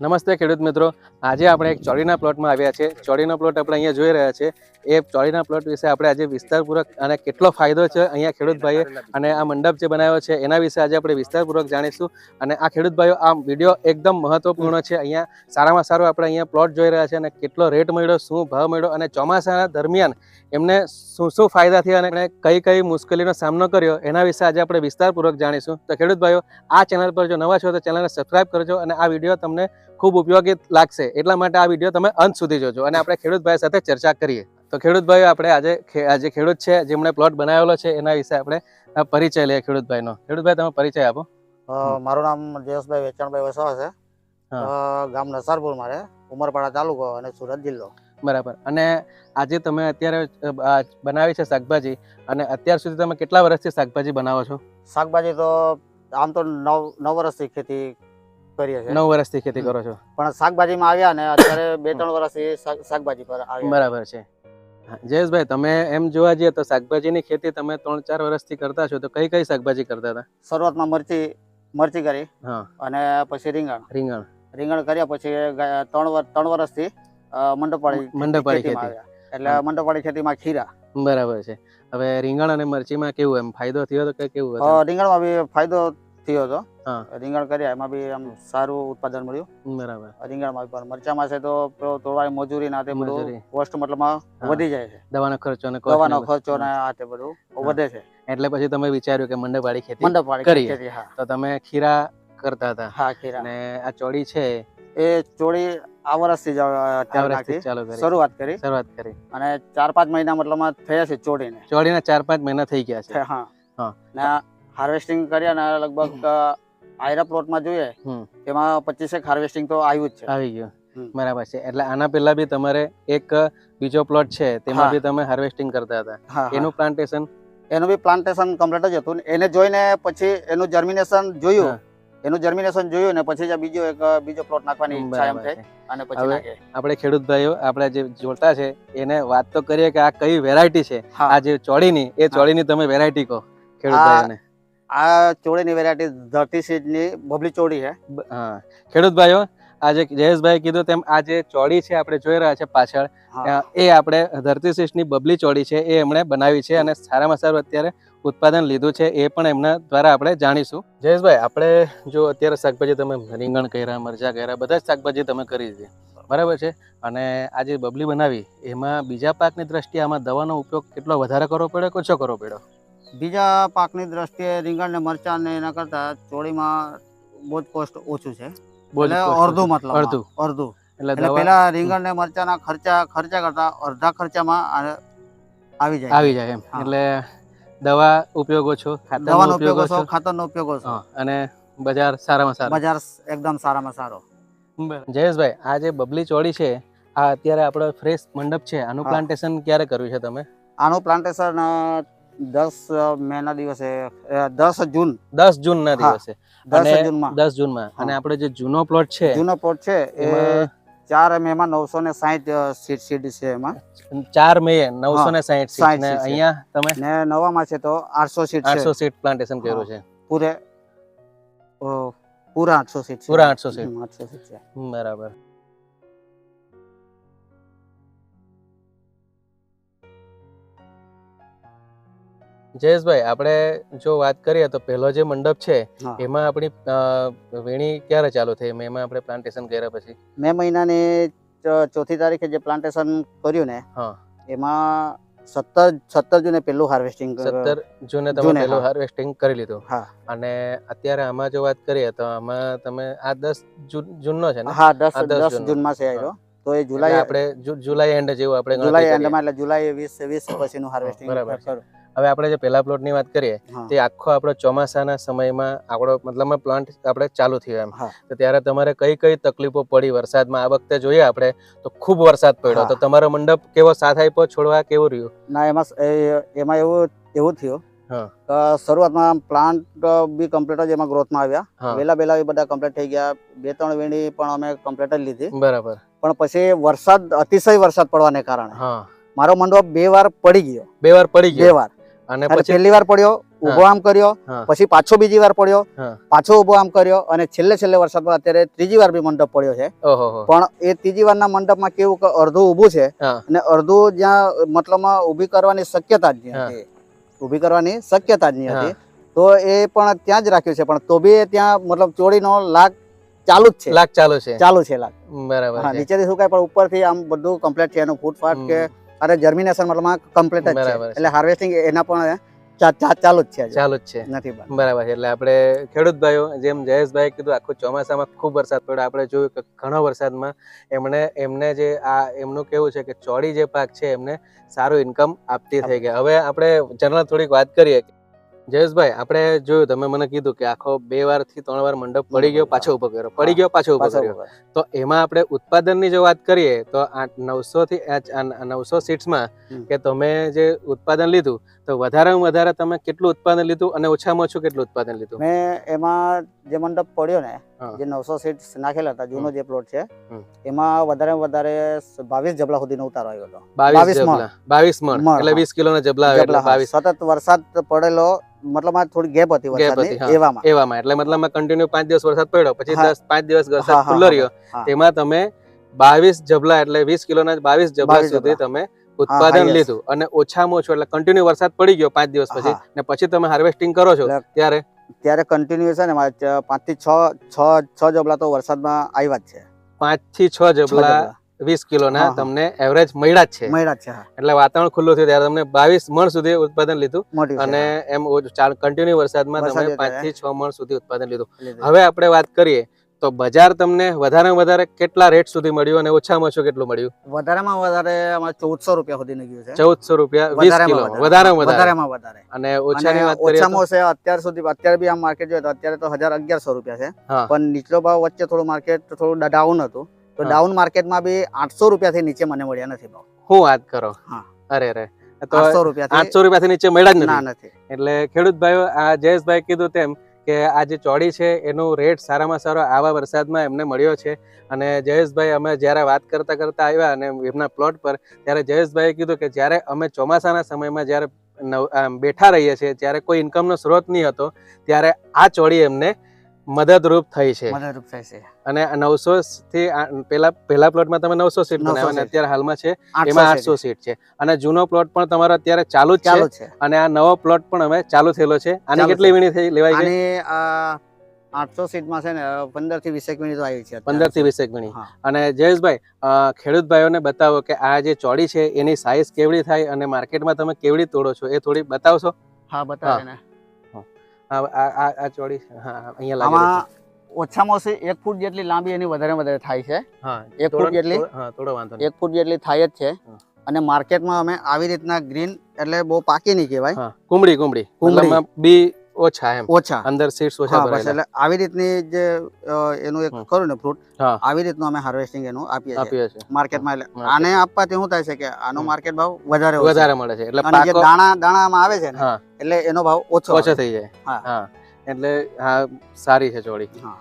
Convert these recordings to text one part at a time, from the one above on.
નમસ્તે ખેડૂત મિત્રો. આજે આપણે એક ચોળીના પ્લોટમાં આવ્યા છે ચોળીનો પ્લોટ આપણે અહીંયા જોઈ રહ્યા છે એ ચોળીના પ્લોટ વિશે આપણે આજે વિસ્તારપૂર્વક અને કેટલો ફાયદો છે અહીંયા ખેડૂતભાઈએ અને આ મંડપ જે બનાવ્યો છે એના વિશે આજે આપણે વિસ્તારપૂર્વક જાણીશું. અને આ ખેડૂતભાઈઓ આ વીડિયો એકદમ મહત્વપૂર્ણ છે. અહીંયા સારામાં સારું આપણે અહીંયા પ્લોટ જોઈ રહ્યા છે અને કેટલો રેટ મળ્યો, શું ભાવ મળ્યો અને ચોમાસાના દરમિયાન એમને શું શું ફાયદા થયા અને કઈ કઈ મુશ્કેલીનો સામનો કર્યો એના વિશે આજે આપણે વિસ્તારપૂર્વક જાણીશું. તો ખેડૂતભાઈઓ આ ચેનલ પર જો નવા છો તો ચેનલને સબસ્ક્રાઈબ કરજો અને આ વીડિયો તમને ખૂબ ઉપયોગી લાગશે એટલા માટે આ વીડિયો તમે અંત સુધી જોજો અને આપણે ખેડૂત ભાઈ સાથે ચર્ચા કરીએ. તો ખેડૂત ભાઈ આપણે આજે આજે ખેડૂત છે જેમણે પ્લોટ બનાવેલો છે એના વિશે આપણે પરિચય લઈએ ખેડૂત ખેડૂતભાઈ ખેડૂત ભાઈ તમે પરિચય આપો. મારું નામ જયેશભાઈ વેચાણભાઈ વસાવા છે. ગામ નસારપુર મારે ઉમરપાડા તાલુકો અને સુરત જિલ્લો. બરાબર. અને આજે તમે અત્યારે બનાવી છે શાકભાજી અને અત્યાર સુધી તમે કેટલા વર્ષથી શાકભાજી બનાવો છો? શાકભાજી તો આમ તો નવ નવ વર્ષથી ખેતી કરીએ છીએ. નવ વર્ષથી ખેતી કરો છો? પણ શાકભાજીમાં આવ્યા ને અત્યારે બે ત્રણ વર્ષથી શાકભાજી પર આવ્યા. બરાબર છે. જયેશભાઈ તમે એમ જોવા જઈએ તો શાકભાજીની ખેતી તમે ત્રણ ચાર વર્ષથી કરતા છો તો કઈ કઈ શાકભાજી કરતા હતા? શરૂઆતમાં મરચી મરચી કરી હા. અને પછી રીંગણ. રીંગણ. રીંગણ કર્યા પછી ત્રણ વર્ષ ત્રણ વર્ષથી મંડપવાળી મંડપવાળી ખેતી. એટલે મંડપવાળી ખેતીમાં ખીરા. બરાબર છે. હવે રીંગણ અને મરચીમાં કેવું એમ? ફાયદો થયો તો કે કેવું રીંગણમાં બી ફાયદો થયો હતો. રીંગણ કર્યા એમાં બી આમ સારું ઉત્પાદન મળ્યું. બરાબર. રીંગણમાં પણ મરચામાં છે તો તોડવાની મજૂરી ના તે બધું કોસ્ટ મતલબમાં વધી જાય છે. દવાનો ખર્ચો ને દવાનો ખર્ચો ને આ તે બધું વધે છે. એટલે પછી તમે વિચાર્યું કે મંડપવાળી ખેતી મંડપવાળી. ખેતી હા. તો તમે ખીરા કરતા હતા. હા ખીરા. અને આ ચોળી છે? એ ચોળી આ વર્ષથી જ અત્યારે શરૂઆત કરી. શરૂઆત કરી. અને ચાર પાંચ મહિના મતલબમાં થયા છે ચોળીને. ચોળીના ચાર પાંચ મહિના થઈ ગયા છે. છે, હા. હા. હાર્વેસ્ટિંગ કર્યા ને લગભગ આયરા પ્લોટમાં જોઈએ તેમાં પચીસેક હાર્વેસ્ટિંગ તો આવ્યું જ છે. આવી ગયું. બરાબર છે. એટલે આના પહેલા બી તમારે એક બીજો પ્લોટ છે તેમાં બી તમે હાર્વેસ્ટિંગ કરતા હતા. એનું પ્લાન્ટેશન? એનું બી પ્લાન્ટેશન કમ્પ્લીટ જ હતું. એને જોઈને પછી એનું જર્મિનેશન જોયું. એનું જર્મિનેશન જોયું ને પછી જ બીજો એક બીજો પ્લોટ નાખવાની ઈચ્છા એમ થઈ અને પછી હવે આપણે ખેડૂત ભાઈઓ આપણે જે જોતા છે એને વાત તો કરીએ કે આ કઈ વેરાયટી છે? આ જે ચોળીની એ ચોળીની તમે વેરાયટી કહો ખેડૂત ભાઈઓને. આ ચોળીની વેરાયટી ધરતી સીડની બબલી ચોળી છે. હા. ખેડૂત ભાઈઓ આજે જયેશભાઈ કીધું તેમ આ જે ચોળી છે આપણે જોઈ રહ્યા છે પાછળ એ આપણે ધરતી શીષની બબલી ચોળી છે એ એમણે બનાવી છે અને સારામાં સારું અત્યારે ઉત્પાદન લીધું છે એ પણ એમના દ્વારા આપણે જાણીશું. જયેશભાઈ આપણે જો અત્યારે શાકભાજી તમે રીંગણ કર્યા મરચા કર્યા બધા જ શાકભાજી તમે કરી દીધી. બરાબર છે? અને આ જે બબલી બનાવી એમાં બીજા પાકની દ્રષ્ટિએ આમાં દવાનો ઉપયોગ કેટલો વધારે કરવો પડ્યો કે ઓછો કરવો પડ્યો? બીજા પાકની દ્રષ્ટિએ રીંગણ ને મરચાં ને એના કરતા ચોળીમાં બહુ જ કોસ્ટ ઓછું છે. એટલે અડધું મતલબ અડધું. અડધું. એટલે પેલા રીંગણ ને મરચાંના ખર્ચા ખર્ચા કરતા અડધા ખર્ચામાં આવી જાય. આવી જાય એમ. એટલે દવા ઉપયોગ ઓછો દવાનો ઉપયોગ ઓછો ખાતરનો ઉપયોગ ઓછો. અને બજાર સારામાં સારો. બજાર એકદમ સારામાં સારો. જયેશભાઈ આ જે બબલી ચોળી છે આ અત્યારે આપણો ફ્રેશ મંડપ છે. આનું પ્લાન્ટેશન ક્યારે કર્યું છે તમે? આનું પ્લાન્ટેશન દસ મે ના દિવસે દસ જૂન. દસ જૂન ના દિવસે. દસ જૂનમાં દસ અને. આપણે જે જૂનો પ્લોટ છે જૂનો પ્લોટ છે એ ચાર મે માં નવસો ને સાહીઠ સીટ સીટ છે એમાં. ચાર મે નવસો ને સાહીઠ સીટ. ને અહીંયા તમે? ને નવામાં છે તો આઠસો સીટ આઠસો સીટ પ્લાન્ટેશન કર્યું છે. પૂરે પૂરા આઠસો સીટ પૂરા આઠસો સીટ. આઠસો સીટ છે. બરાબર. જયેશભાઈ આપણે જો વાત કરીએ તો પહેલો જે મંડપ છે એમાં આપણી વીણી ક્યારે ચાલુ થઈ? એમાં આપણે પ્લાન્ટેશન કર્યા પછી. મે મહિનાની ચોથી તારીખે જે પ્લાન્ટેશન કર્યું ને એમાં સત્તર સત્તર જૂને પહેલું હાર્વેસ્ટિંગ સત્તર જૂને તમે પેલું હાર્વેસ્ટિંગ કરી લીધું. હા. અને અત્યારે આમાં જો વાત કરીએ તો આમાં તમે આ દસ જૂન જૂનનો છે ને? હા દસ દસ જૂનમાં છે આવ્યો તો એ જુલાઈ આપણે જુલાઈ એન્ડ જેવું આપણે જુલાઈ એન્ડમાં એટલે જુલાઈ વીસ વીસ પછીનું હાર્વેસ્ટિંગ બરાબર. હવે આપણે જે પહેલા પ્લોટની વાત કરીએ તે આખો આપણો ચોમાસાના સમયમાં આપણો મતલબમાં પ્લાન્ટ આપણે ચાલુ થયો એમ. તો ત્યારે તમારે કઈ કઈ તકલીફો પડી? વરસાદમાં આ વખતે જોઈએ આપણે તો ખૂબ વરસાદ પડ્યો. તો તમારો મંડપ કેવો સાથ આપ્યો? છોડવા કેવું રહ્યું? ના એમાં એમાં એવું એવું થયું. શરૂઆતમાં પ્લાન્ટ બી કમ્પ્લીટ જ એમાં ગ્રોથમાં આવ્યા. વેલા વેલા બધા કમ્પ્લીટ થઈ ગયા. બે ત્રણ વેણી પણ અમે કમ્પ્લીટ જ લીધી. બરાબર. પણ પછી વરસાદ અતિશય વરસાદ પડવાને કારણે. મારો મંડપ બે વાર પડી ગયો. બે વાર પડી બે ગયો વાર. અને પહેલી વાર પડ્યો ઊભો આમ કર્યો પછી પાછો બીજી વાર પડ્યો પાછો ઊભો આમ કર્યો અને છેલ્લે છેલ્લે વરસાદમાં અત્યારે ત્રીજી વાર બી મંડપ પડ્યો છે. પણ એ ત્રીજી વારના મંડપમાં કેવું અડધું ઊભું છે અને અડધું જ્યાં મતલબમાં ઊભી કરવાની શક્યતા જ નહીં હતી. ઊભી કરવાની શક્યતા જ નહીં હતી. તો એ પણ ત્યાં જ રાખ્યું છે પણ તો બી ત્યાં મતલબ ચોરીનો લાગ ચાલુ જ છે. લાગ ચાલુ છે. ચાલુ છે લાગ. બરાબર નીચેથી શું કાંઈ પણ ઉપરથી આમ બધું કમ્પ્લીટ છે એનું ફૂટફાટ કે. અરે જર્મિનેશન મતલબ કમ્પ્લીટ જ છે. એટલે હાર્વેસ્ટિંગ એના પણ ચાલુ જ છે ચાલુ જ છે. નથી બરાબર છે. એટલે આપણે ખેડૂત ભાઈઓ જેમ જયેશભાઈ કીધું આખું ચોમાસામાં ખૂબ વરસાદ પડ્યો. આપણે જોયું કે ઘણો વરસાદમાં એમણે એમને જે આ એમનું કેવું છે કે ચોડી જે પાક છે એમને સારું ઇન્કમ આપતી થઈ ગઈ હવે આપણે જનરલ થોડીક વાત કરીએ. જયેશભાઈ આપણે જોયું તમે મને કીધું કે આખો બે વારથી ત્રણ વાર મંડપ પડી ગયો પાછો ઊભો કર્યો. પડી ગયો પાછો ઊભો કર્યો. તો એમાં આપણે ઉત્પાદનની જો વાત કરીએ તો આ નવસો થી નવસો સીટ્સમાં માં કે તમે જે ઉત્પાદન લીધું તો વધારેમાં વધારે તમે કેટલું ઉત્પાદન લીધું અને ઓછામાં ઓછું કેટલું ઉત્પાદન લીધું? મેં એમાં જે મંડપ પડ્યો ને. જે નવસો સીટ નાખેલા હતા જૂનો જે પ્લોટ છે એમાં વધારે વધારે બાવીસ જબલા સુધીનો ઉતારો આવ્યો હતો. બાવીસ 22 મણ. જબલા. બાવીસ મણ. મણ, એટલે વીસ કિલો ના જબલા સતત વરસાદ પડેલો મતલબ આ થોડી ગેપ હતી. વરસાદની એવામાં. એવામાં. એટલે મતલબ કન્ટિન્યુ પાંચ દિવસ વરસાદ પડ્યો પછી દસ પાંચ દિવસ વરસાદ ખુલ્લો રહ્યો. તેમાં તમે બાવીસ જબલા એટલે વીસ કિલોના બાવીસ જબલા સુધી તમે ઉત્પાદન લીધું. અને ઓછામાં ઓછું એટલે કન્ટિન્યુ વરસાદ પડી ગયો પાંચ દિવસ પછી. ને પછી તમે હાર્વેસ્ટિંગ કરો છો ત્યારે ત્યારે કન્ટિન્યુ છે ને પાંચથી છ છ છ જબલા તો વરસાદમાં આવ્યા જ છે. પાંચથી છ જબલા. વીસ કિલોના. તમને એવરેજ મળ્યા જ છે. મળ્યા છે એટલે વાતાવરણ ખુલ્લું થયું ત્યારે તમને બાવીસ મણ સુધી ઉત્પાદન લીધું. અને એમ કન્ટિન્યુ વરસાદમાં તમે પાંચથી છ મણ સુધી ઉત્પાદન લીધું. હવે આપણે વાત કરીએ તો બજાર તમને વધારે વધારે કેટલા રેટ સુધી મળ્યું અને ઓછામાં ઓછું કેટલું મળ્યું? વધારેમાં વધારે અમારે ચૌદસો રૂપિયા સુધી નીકળ્યું છે. ચૌદસો રૂપિયા વીસ કિલો વધારેમાં વધારે. વધારેમાં અને ઓછાની વાત કરીએ ઓછામાં ઓછા અત્યાર સુધી અત્યારે બી આમ માર્કેટ જોઈએ તો અત્યારે તો હજાર અગિયારસો રૂપિયા છે. પણ નીચલો ભાવ વચ્ચે થોડું માર્કેટ થોડું ડાઉન હતું. તો ડાઉન માર્કેટમાં બી આઠસો રૂપિયાથી નીચે મને મળ્યા નથી ભાવ. હું વાત કરો? હા. અરે રે. તો આઠસો રૂપિયાથી રૂપિયાથી નીચે મળ્યા જ નથી. એટલે ખેડૂત ભાઈઓ આ જયેશભાઈ કીધું તેમ કે આ જે ચોડી છે, એનો રેટ સારામાં સારો આવા વરસાદમાં એમને મળ્યો છે. અને જયેશભાઈ અમે જ્યારે વાત કરતાં કરતાં આવ્યા અને એમના પ્લોટ પર, ત્યારે જયેશભાઈએ કીધું કે જ્યારે અમે ચોમાસાના સમયમાં જ્યારે બેઠા રહીએ છીએ ત્યારે કોઈ ઇન્કમનો સ્ત્રોત નહીં હતો, ત્યારે આ ચોડી એમને મદદરૂપ થઈ છે. મદદરૂપ થઈ છે. અને 900 થી પેલા પેલા પ્લોટમાં તમે નવસો સીટ બનાવ્યા અને અત્યારે હાલમાં છે એમાં છે આઠસો સીટ છે. અને જૂનો પ્લોટ પણ તમારો અત્યારે ચાલુ જ ચાલુ છે અને આ નવો પ્લોટ પણ હવે ચાલુ થયેલો છે. આની કેટલી. વીણી થઈ લેવાય છે અને આ આઠસો સીટમાં છે ને પંદરથી વીસેક મિનિટ આવી છે અત્યારે. પંદરથી વીસેક વીણી. અને જયેશભાઈ ખેડૂત ભાઈઓને બતાવો કે આ જે ચોડી છે એની સાઈઝ કેવડી થાય અને માર્કેટમાં તમે કેવડી તોડો છો? એ થોડી બતાવશો? હા બતાવે ને. આ ચોડી હા અહીંયા ઓછામાં ઓછી એક ફૂટ જેટલી લાંબી એની વધારે વધારે થાય છે. એક ફૂટ જેટલી? હા થોડો વાંધો એક ફૂટ જેટલી થાય જ છે. અને માર્કેટમાં અમે આવી રીતના ગ્રીન એટલે બહુ પાકી નહીં કહેવાય. કુમડી કુમળી કુમળી કુમળી. બી ઓછા એમ. ઓછા. અંદર સીડ્સ ઓછા હા ભરેલા. એટલે આવી રીતની જે એનું એક કરું ને ફ્રૂટ આવી રીતનું અમે હાર્વેસ્ટિંગ એનું આપીએ છીએ. માર્કેટમાં એટલે આને આપવાથી શું થાય છે કે આનો માર્કેટ ભાવ વધારે વધારે મળે છે. એટલે જે દાણા દાણામાં આવે છે ને એટલે એનો ભાવ ઓછો ઓછો થઈ જાય. હા. હા. એટલે હા સારી છે ચોળી. હા.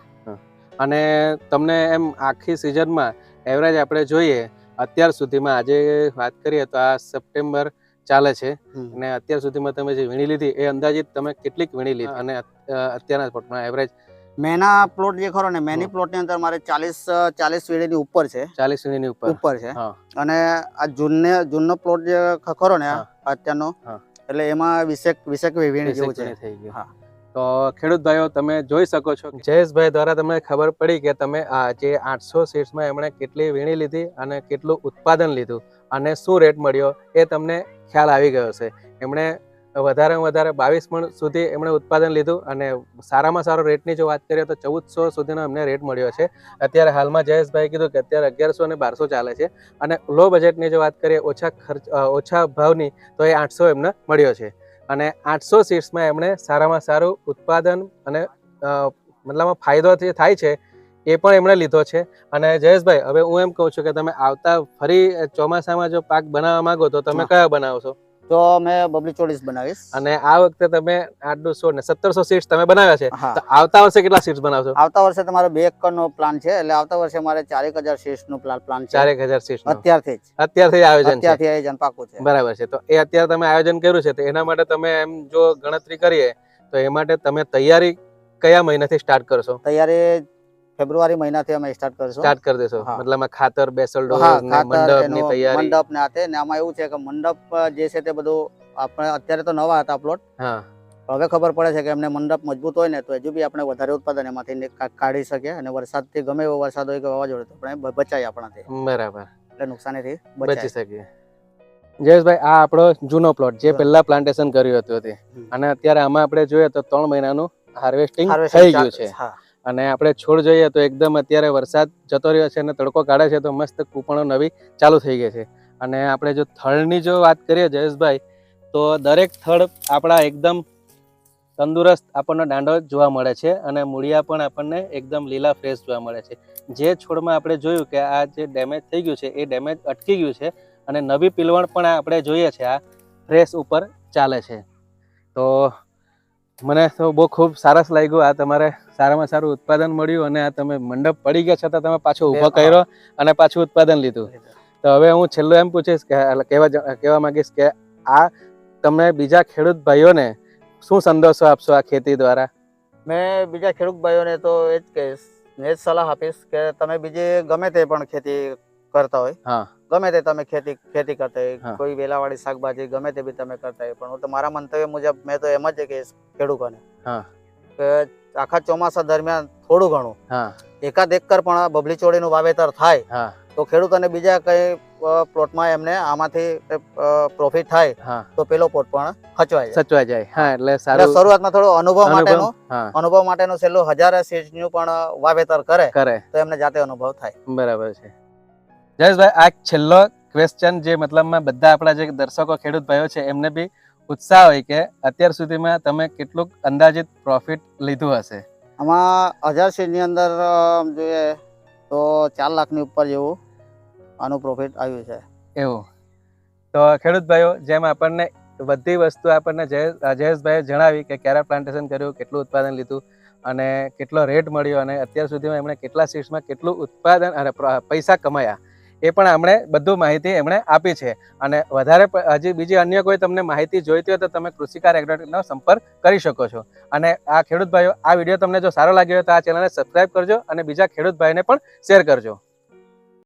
અને તમને એમ આખી સિઝનમાં એવરેજ આપણે જોઈએ અત્યાર સુધીમાં આજે વાત કરીએ તો આ સપ્ટેમ્બર ચાલે છે. અને અત્યાર સુધીમાં તમે જે વીણી લીધી એ અંદાજિત તમે કેટલીક વીણી લીધી અને અત્યારના પ્લોટમાં એવરેજ મેના પ્લોટ જે ખરો ને મેની પ્લોટની અંદર મારે ચાલીસ ચાલીસ વીણીની ઉપર છે. ચાલીસ વીણીની ઉપર. ઉપર છે. અને આ જૂનને જૂનનો પ્લોટ જે ખરો ને અત્યારનો એટલે એમાં વીસેક વીસેક વીણી જેવું છે. થઈ ગયું. હા. તો ખેડૂત ભાઈઓ તમે જોઈ શકો છો જયેશભાઈ દ્વારા તમને ખબર પડી કે તમે આ જે આઠસો સીટ્સમાં એમણે કેટલી વીણી લીધી અને કેટલું ઉત્પાદન લીધું અને શું રેટ મળ્યો એ તમને ખ્યાલ આવી ગયો છે એમણે વધારેમાં વધારે બાવીસ મણ સુધી એમણે ઉત્પાદન લીધું અને સારામાં સારો રેટની જો વાત કરીએ તો ચૌદસો સુધીનો એમને રેટ મળ્યો છે. અત્યારે હાલમાં જયેશભાઈ કીધું કે અત્યારે અગિયારસો અને બારસો ચાલે છે અને લો બજેટની જો વાત કરીએ ઓછા ખર્ચ ઓછા ભાવની તો એ આઠસો એમને મળ્યો છે. અને આઠસો સીટ્સમાં એમણે સારામાં સારું ઉત્પાદન અને મતલબમાં ફાયદો થાય છે એ પણ એમણે લીધો છે. અને જયેશભાઈ હવે હું એમ કહું છું કે તમે આવતા ફરી ચોમાસામાં જો પાક બનાવવા માંગો તો તમે કયા બનાવશો? તો મેં બબલી ચોળીસ બનાવીશ. અને આ વખતે તમે આઠસો ને સત્તરસો સીટ્સ તમે બનાવ્યા છે. તો આવતા વર્ષે કેટલા સીટ્સ બનાવશો? આવતા વર્ષે તમારો બે એકર નો પ્લાન છે એટલે આવતા વર્ષે મારે ચારેક હજાર શીર્ષ નો પ્લાન પ્લાન છે. ચારેક હજાર સીટ્સ અત્યારથી જ. અત્યારથી આયોજન અત્યારથી આયોજન પાકું છે. બરાબર છે. તો એ અત્યારે તમે આયોજન કર્યું છે તો એના માટે તમે એમ જો ગણતરી કરીએ તો એ માટે તમે તૈયારી કયા મહિનાથી સ્ટાર્ટ કરશો? તૈયારી ફેબ્રુઆરી મહિનાથી અમે સ્ટાર્ટ કરીશું. સ્ટાર્ટ કરી દેશો. મતલબ ખાતર બેસલ ડોઝ મંડપની તૈયારી મંડપ ને આતે ને આમાં એવું છે કે મંડપ જે છે તે બધું આપણે અત્યારે તો નવા હતા પ્લોટ હવે ખબર પડે છે કે એમને મંડપ મજબૂત હોય ને તો હજુ બી આપણે વધારે ઉત્પાદન એમાંથી કાઢી શકીએ અને વરસાદથી ગમે એવો વરસાદ હોય કે વાવાઝોડું તો આપણે બચાય આપણાથી. બરાબર. એટલે નુકસાનીથી બચી શકીએ. જયેશભાઈ આ આપણો જૂનો પ્લોટ જે. પહેલા પ્લાન્ટેશન કર્યું હતું અને અત્યારે આમાં આપણે જોઈએ તો ત્રણ મહિનાનું હાર્વેસ્ટિંગ થઈ ગયું છે. હા. અને આપણે છોડ જોઈએ તો એકદમ અત્યારે વરસાદ જતો રહ્યો છે અને તડકો કાઢે છે તો મસ્ત કૂપણો નવી ચાલુ થઈ ગઈ છે. અને આપણે જો થળની જો વાત કરીએ જયેશભાઈ, તો દરેક થળ આપણા એકદમ તંદુરસ્ત આપણને દાંડો જોવા મળે છે અને મૂળિયા પણ આપણને એકદમ લીલા ફ્રેશ જોવા મળે છે. જે છોડમાં આપણે જોયું કે આ જે ડેમેજ થઈ ગયું છે, એ ડેમેજ અટકી ગયું છે અને નવી પિલવણ પણ આપણે જોઈએ છે આ ફ્રેશ ઉપર ચાલે છે. તો મને તો બહુ ખૂબ સરસ લાગ્યું આ તમારે સારામાં સારું ઉત્પાદન મળ્યું અને આ તમે મંડપ પડી ગયા છતાં તમે પાછો ઊભો કર્યો અને પાછું ઉત્પાદન લીધું. તો હવે હું છેલ્લું એમ પૂછીશ કે કહેવા કહેવા માંગીશ કે આ તમે બીજા ખેડૂત ભાઈઓને શું સંદેશો આપશો આ ખેતી દ્વારા? મેં બીજા ખેડૂત ભાઈઓને તો એ જ કહીશ ને એ જ સલાહ આપીશ કે તમે બીજી ગમે તે પણ ખેતી કરતા હોય. હા. ગમે તે તમે ખેતી ખેતી કરતા હોય કોઈ વેલાવાળી શાકભાજી ગમે તે બી તમે કરતા હોય પણ હું તો મારા મંતવ્ય મુજબ મેં તો એમ જ કે ખેડૂતોને કે આખા ચોમાસા દરમિયાન થોડું ઘણું એકાદ એકર પણ બબલી ચોળીનું વાવેતર થાય તો ખેડૂતોને બીજા કઈ પ્લોટમાં એમને આમાંથી પ્રોફિટ થાય તો પેલો પ્લોટ પણ ખચવાય જાય. જાય. હા એટલે સારું. શરૂઆતમાં થોડો અનુભવ માટેનો અનુભવ માટેનું છેલ્લું હજારનું પણ વાવેતર કરે કરે. તો એમને જાતે અનુભવ થાય. બરાબર છે. જયેશભાઈ આ છેલ્લો ક્વેશ્ચન જે મતલબમાં બધા આપણા જે દર્શકો ખેડૂત ભાઈઓ છે એમને બી ઉત્સાહ હોય કે અત્યાર સુધીમાં તમે કેટલુંક અંદાજિત પ્રોફિટ લીધું હશે? આમાં હજારની અંદર જોઈએ તો ચાર લાખની ઉપર જેવું આનું પ્રોફિટ આવ્યું છે. એવું. તો ખેડૂત ભાઈઓ જેમ આપણને બધી વસ્તુ આપણને જયેશ જયેશભાઈએ જણાવી કે ક્યારે પ્લાન્ટેશન કર્યું કેટલું ઉત્પાદન લીધું અને કેટલો રેટ મળ્યો અને અત્યાર સુધીમાં એમણે કેટલા સીટ્સમાં કેટલું ઉત્પાદન અને પૈસા કમાયા. એ પણ એમણે બધું માહિતી એમણે આપી છે. અને વધારે હજી બીજી અન્ય કોઈ તમને માહિતી જોઈતી હોય તો તમે કૃષિકાર એગ્રોટેકનો સંપર્ક કરી શકો છો. અને આ ખેડૂત ભાઈઓ, આ વીડિયો તમને જો સારો લાગ્યો હોય તો આ ચેનલને સબસ્ક્રાઈબ કરજો અને બીજા ખેડૂત ભાઈને પણ શેર કરજો.